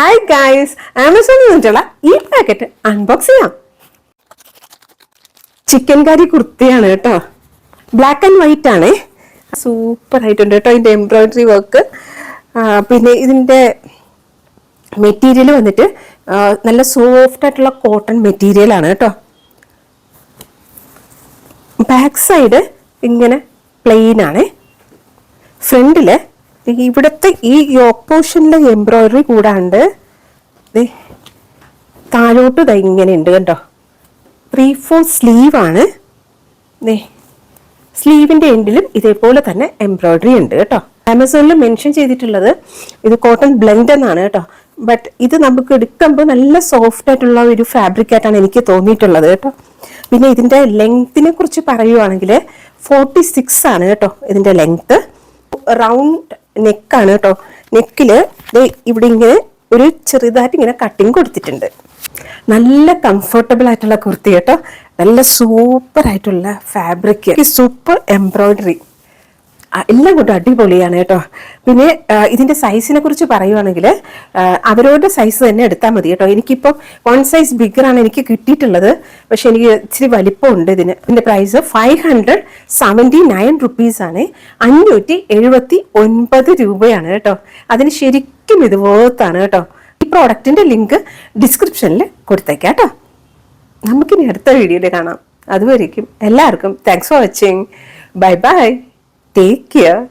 Hi guys ആമസോണിൽ നിന്നിട്ടുള്ള ഈ പാക്കറ്റ് അൺബോക്സ് ചെയ്യാം. ചിക്കൻ കറി കുർത്തിയാണ് കേട്ടോ. ബ്ലാക്ക് ആൻഡ് വൈറ്റ് ആണ്. സൂപ്പർ ആയിട്ടുണ്ട് കേട്ടോ ഇതിന്റെ എംബ്രോയിഡറി വർക്ക് പിന്നെ ഇതിന്റെ മെറ്റീരിയൽ വന്നിട്ട് നല്ല സോഫ്റ്റ് ആയിട്ടുള്ള കോട്ടൺ മെറ്റീരിയൽ ആണ് കേട്ടോ. ബാക്ക് സൈഡ് ഇങ്ങനെ പ്ലെയിൻ ആണ്. ഫ്രണ്ടിൽ ഇവിടുത്തെ ഈ യോക്ക് പോർഷനിലെ എംബ്രോയിഡറി കൂടാണ്ട് താഴോട്ട് ദാ ഇങ്ങനെ ഉണ്ട് കണ്ടോ? ത്രീ ഫോർ സ്ലീവ് ആണ്. ദേ സ്ലീവിന്റെ എൻഡിലും ഇതേപോലെ തന്നെ എംബ്രോയിഡറി ഉണ്ട് കേട്ടോ. ആമസോണിൽ മെൻഷൻ ചെയ്തിട്ടുള്ളത് ഇത് കോട്ടൺ ബ്ലെൻഡ് എന്നാണ് കേട്ടോ. ബട്ട് ഇത് നമുക്ക് എടുക്കുമ്പോൾ നല്ല സോഫ്റ്റ് ആയിട്ടുള്ള ഒരു ഫാബ്രിക് ആയിട്ടാണ് എനിക്ക് തോന്നിയിട്ടുള്ളത് കേട്ടോ. പിന്നെ ഇതിന്റെ ലെങ്തിനെ കുറിച്ച് പറയുവാണെങ്കിൽ ഫോർട്ടി സിക്സ് ആണ് കേട്ടോ ഇതിന്റെ ലെങ്ത് റൗണ്ട് നെക്കാണ് കേട്ടോ നെക്കിൽ ഇവിടെ ഇങ്ങനെ ഒരു ചെറുതായിട്ട് ഇങ്ങനെ കട്ടിങ് കൊടുത്തിട്ടുണ്ട്. നല്ല കംഫർട്ടബിൾ ആയിട്ടുള്ള കുർത്തി കേട്ടോ നല്ല സൂപ്പർ ആയിട്ടുള്ള ഫാബ്രിക് സൂപ്പർ എംബ്രോയിഡറി എല്ലാം കൊണ്ടും അടിപൊളിയാണ് കേട്ടോ. പിന്നെ ഇതിന്റെ സൈസിനെ കുറിച്ച് പറയുവാണെങ്കിൽ അവരവരുടെ സൈസ് തന്നെ എടുത്താൽ മതി കേട്ടോ. എനിക്കിപ്പോൾ വൺ സൈസ് ബിഗറാണ് എനിക്ക് കിട്ടിയിട്ടുള്ളത്. പക്ഷെ എനിക്ക് ഇച്ചിരി വലിപ്പമുണ്ട് ഇതിന്. ഇതിന്റെ price five hundred seventy nine റുപ്പീസാണ് അഞ്ഞൂറ്റി എഴുപത്തി ഒൻപത് രൂപയാണ് കേട്ടോ. അതിന് ശരിക്കും ഇത് വേർത്താണ് കേട്ടോ. ഈ പ്രോഡക്റ്റിന്റെ ലിങ്ക് ഡിസ്ക്രിപ്ഷനിൽ കൊടുത്തേക്കാം കേട്ടോ. നമുക്കിനി അടുത്ത വീഡിയോയിൽ കാണാം. അതുവരേക്കും എല്ലാവർക്കും thanks for watching bye bye Take care.